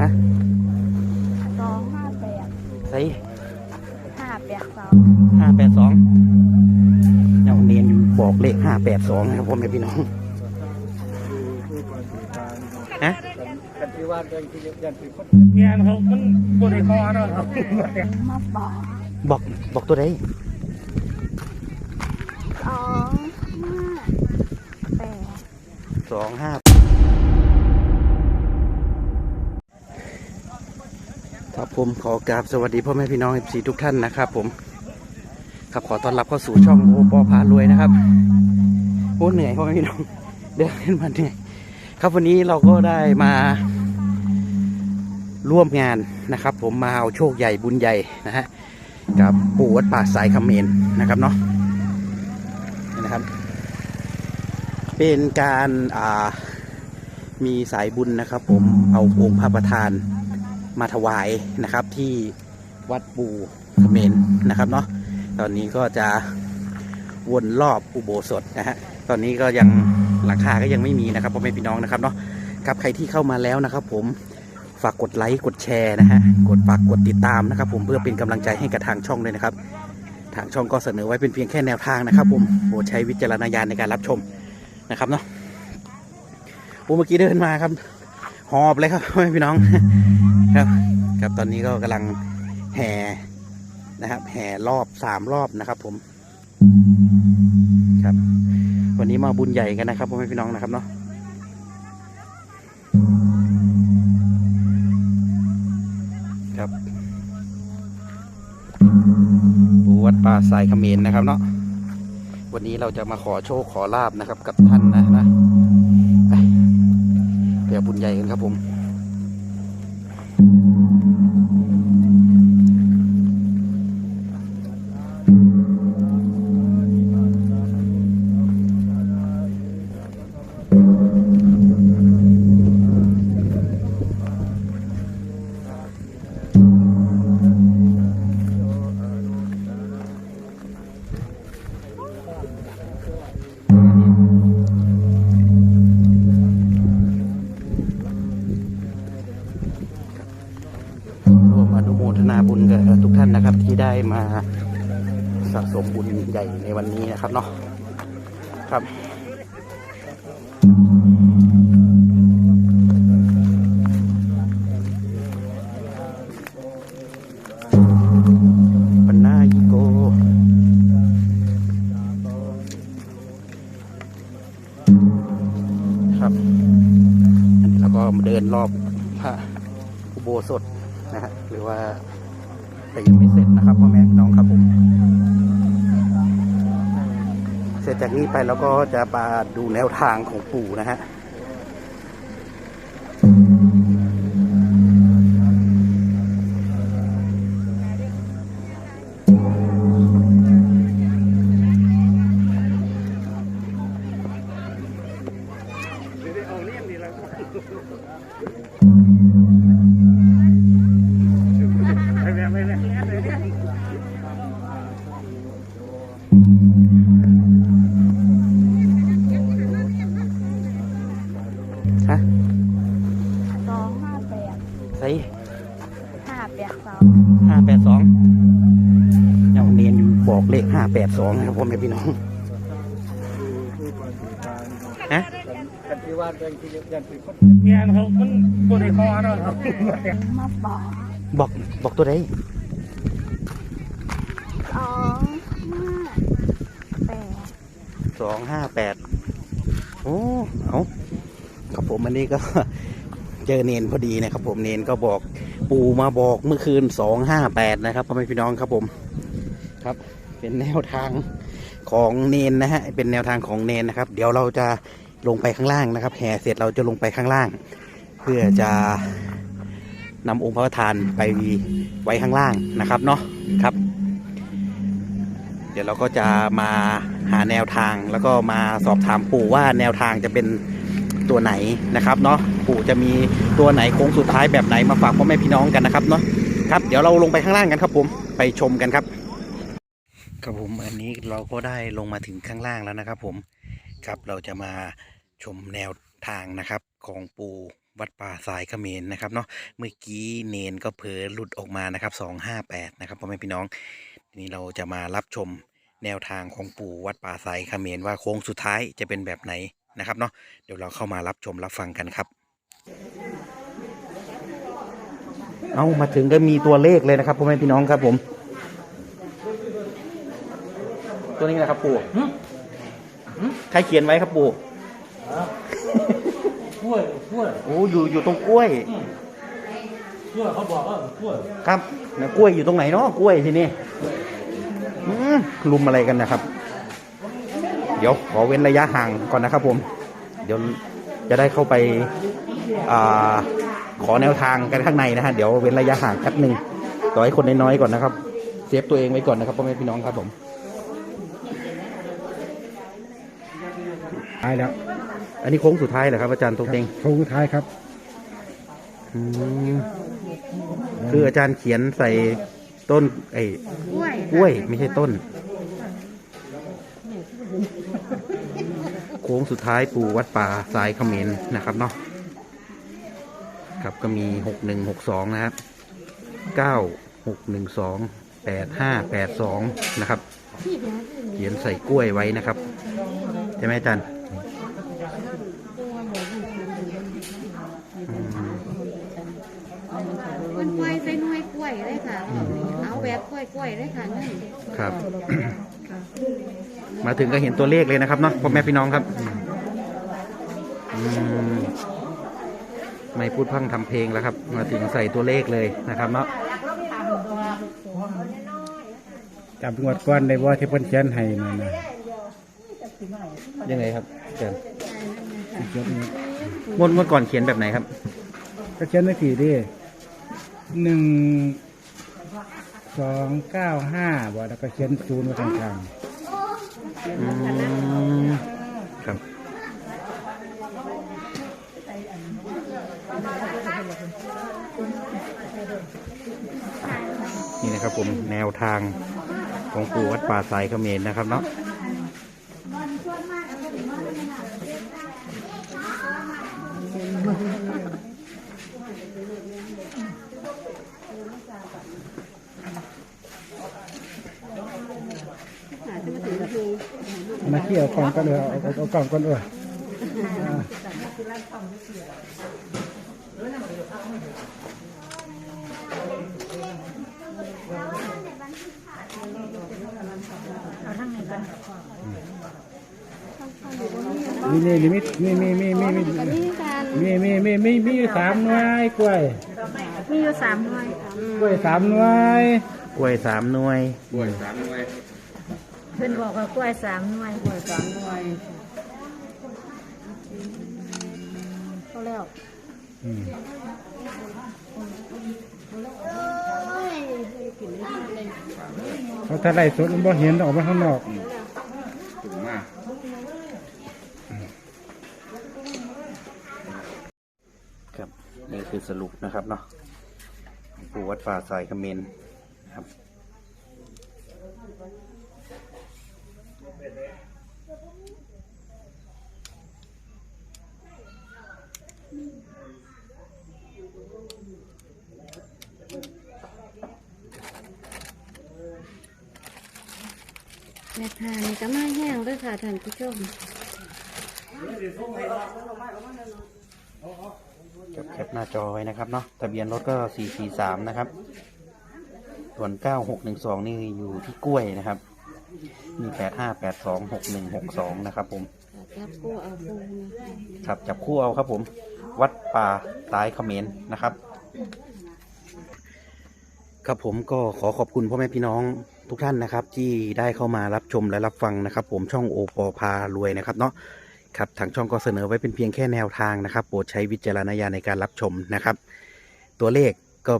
ฮะสองห้าแปดใส่ห้าแปดสองห้าแปดสองเดี๋ยวเนียนบอกเลขห้าแปดสองนะครับพ่อแม่พี่น้องฮะกันที่ว่าเรื่องที่ยันที่คนเมียนเขามันบริคอเนาะครับมาบอกบอกบอกตัวใดสองห้าแปดสองห้า ครับผมขอกราบสวัสดีพ่อแม่พี่น้องเอฟซีทุกท่านนะครับ ผม ครับขอต้อนรับเข้าสู่ช่องโอปอพารวยนะครับโอ้เหนื่อยพ่อแม่พี่น้องเดินขึ้นมาเหนื่อยครับวันนี้เราก็ได้มา ร่วมงานนะครับ ผมมาเอาโชคใหญ่บุญใหญ่นะฮะกับปู่วัดป่าสายคำเมนนะครับเนาะนี่นะครับ เป็นการอ่ามีสายบุญนะครับ ผมเอาองค์พระประธาน มาถวายนะครับที่วัดปูเมรนะครับเนาะตอนนี้ก็จะวนรอบอุโบสถนะฮะตอนนี้ก็ยังหลังคาก็ยังไม่มีนะครับพ่อแม่พี่น้องนะครับเนาะครับใครที่เข้ามาแล้วนะครับ ผมฝากกดไลค์กดแชร์นะฮะกดฝากกดติดตามนะครับ ผมเพื่อเป็นกำลังใจให้กับทางช่องด้วยนะครับ ทางช่องก็เสนอไว้เป็นเพียงแค่แนวทางนะครับ ผมโปรดใช้วิจารณญาณในการรับชมนะครับเนาะโอ้เมื่อกี้เดินมาครับ หอบเลยครับพ่อแม่พี่น้อง ครับครับตอนนี้ก็กำลังแห่นะครับ แห่รอบสามรอบนะครับ ผม ครับ วันนี้มาบุญใหญ่กันนะครับพ่อแม่พี่น้องนะครับเนาะครับปูวัดป่าสายเขมรนะครับเนาะวันนี้เราจะมาขอโชคขอลาบนะครับ กับท่านนะนะไปเดี๋ยวบุญใหญ่กันครับผม ทนาบุญกับทุกท่านนะครับ ที่ได้มาสะสมบุญใหญ่ในวันนี้นะครับเนาะครับครับอันนี้เราก็มาเดินรอบพระอุโบสถ ว่าแต่ยังไม่เสร็จนะครับพ่อแม่น้องครับผม เสร็จจากนี้ไปเราก็จะมาดูแนวทางของปู่นะฮะไป ส่ห้าแปดสองห้าแปดสองเดี๋ยวเนียนบอกเลขห้าแปดสองนะครับพ่อแม่พี่น้องฮะกันที่ว่าเรื่องที่ยันที่คนเมียนเขามันบริคอเนาะครับมาบอกบอกบอกตัวใดสองห้าแปดสองห้าแปดโอ้เอาครับผมอันนี้ก็ เจอเนนพอดีนะครับ ผมเนนก็บอกปู่มาบอกเมื่อคืนสองห้าแปดนะครับพ่อแม่พี่น้องครับผมครับ เป็นแนวทางของเนนนะฮะเป็นแนวทางของเนนนะครับ เดี๋ยวเราจะลงไปข้างล่างนะครับแห่เสร็จเราจะลงไปข้างล่าง เพื่อจะนำองค์พระประธานไปไว้ข้างล่างนะครับเนาะครับ เดี๋ยวเราก็จะมาหาแนวทางแล้วก็มาสอบถามปู่ว่าแนวทางจะเป็น ตัวไหนนะครับเนาะปู่จะมีตัวไหนโค้งสุดท้ายแบบไหนมาฝากพ่อแม่พี่น้องกันนะครับเนาะครับเดี๋ยวเราลงไปข้างล่างกันครับผมไปชมกันครับครับผมอันนี้เราก็ได้ลงมาถึงข้างล่างแล้วนะครับ ผมครับเราจะมาชมแนวทางนะครับของปู่วัดป่าสายเขมรนะครับเนาะเมื่อกี้เนนก็เผลอหลุดออกมานะครับสองห้าแปดนะครับพ่อแม่พี่น้องทีนี้เราจะมารับชมแนวทางของปู่วัดป่าสายเขมรว่าโค้งสุดท้ายจะเป็นแบบไหน นะครับเนาะเดี๋ยวเราเข้ามารับชมรับฟังกันครับ เอามาถึงก็มีตัวเลขเลยนะครับพ่อแม่พี่น้องครับผม ตัวนี้นะครับปู่ใครเขียนไว้ครับปู่กล้วยกล้วยโอ้อยู่อยู่ตรงกล้วยกล้วยเขาบอกว่ากล้วยครับนะกล้วยอยู่ตรงไหนเนาะกล้วยทีนี้อืมลุมอะไรกันนะครับ เดี๋ยวขอเว้นระยะห่างก่อนนะครับผม เดี๋ยวจะได้เข้าไปอ่าขอแนวทางกันข้างในนะฮะเดี๋ยวเว้นระยะห่างแป๊บหนึ่งต่อให้คนน้อยๆก่อนนะครับ เซฟตัวเองไว้ก่อนนะครับพ่อแม่พี่น้องครับผมท้ายแล้ว อันนี้โค้งสุดท้ายเหรอครับอาจารย์ตรงเต็งโค้งสุดท้ายครับอืมคืออาจารย์เขียนใส่ต้นไอ้กล้วยกล้วยไม่ใช่ต้น โค้งสุดท้ายปู่วัดป่าสายเขมรนะครับเนาะครับก็มีหกหนึ่งหกสองนะครับเก้าหกหนึ่งสองแปดห้าแปดสองนะครับ เขียนใส่กล้วยไว้นะครับใช่ไหมอาจารย์อืมมันกล้วยใส่หน่วยกล้วยเลยค่ะ เอาแบบกล้วยกล้วยเลยค่ะนั่นครับ มาถึงก็เห็นตัวเลขเลยนะครับเนาะพ่อแม่พี่น้องครับอืมไม่พูดพร่งทำเพลงแล้วครับ มาถึงใส่ตัวเลขเลยนะครับเนาะจำงวดก้อนได้บ่ที่เพิ่นเขียนให้นั่นนะยังไงครับอาจารย์เขียนนี่งวดงวดก่อนเขียนแบบไหนครับ ก็เขียนไว้สี่ดิหนึ่งสองเก้าห้าบ่แล้วก็เขียนศูนย์ไว้ข้าง อืมครับนี่นะครับผมแนวทางของปู่วัดป่าสายเขมรนะครับเนาะ มาเที่ยวกล่องก็เลยเอาเอาเอากล่องก่อนเอออ่ามีนี่นี่มีมีมีมีมีมีก็มีการมีมีมีมีมีอยู่สามหน่วยกล้วยมีอยู่สามหน่วยกล้วยสามหน่วยกล้วยสามหน่วย เพิ่นบอกว่ากล้วยสามหน่วยกล้วยสามหน่วยเขาแล้วอืมเขาถ้าไล่สดมันบ่เห็นออกมาข้างนอกครับนี่คือสรุปนะครับเนาะปู่วัดป่าสายเขมรครับ แม่ทานนี่ก็มาแห้งด้วยค่ะท่านผู้ชมครับแคปหน้าจอไว้นะครับเนาะทะเบียนรถก็สี่สี่สามนะครับ ส่วนเก้าหกหนึ่งสองนี่อยู่ที่กล้วยนะครับ มีแปดห้าแปดสองหกหนึ่งหกสองนะครับผม จับกู้เอาปูนะคะครับจับคู่เอาครับผม วัดป่าสายเขมรนะครับ ครับผมก็ขอขอบคุณพ่อแม่พี่น้อง ทุกท่านนะครับที่ได้เข้ามารับชมและรับฟังนะครับ ผมช่องโอปอพารวยนะครับเนาะครับทางช่องก็เสนอไว้เป็นเพียงแค่แนวทางนะครับโปรดใช้วิจารณญาณในการรับชมนะครับ ตัวเลขก็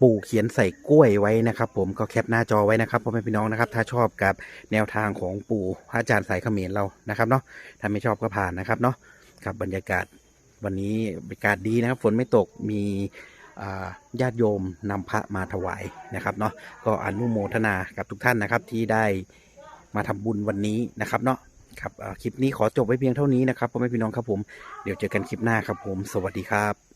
ปู่เขียนใส่กล้วยไว้นะครับ ผมก็แคปหน้าจอไว้นะครับพ่อแม่พี่น้องนะครับ ถ้าชอบกับแนวทางของปู่พระอาจารย์สายเขมรเรานะครับเนาะถ้าไม่ชอบก็ผ่านนะครับเนาะครับบรรยากาศวันนี้บรรยากาศดีนะครับ ฝนไม่ตกมี ญาติโยมนำพระมาถวายนะครับเนาะก็อนุโมทนากับทุกท่านนะครับที่ได้มาทำบุญวันนี้นะครับเนาะครับคลิปนี้ขอจบไว้เพียงเท่านี้นะครับพ่อแม่พี่น้องครับผมเดี๋ยวเจอกันคลิปหน้าครับผม สวัสดีครับ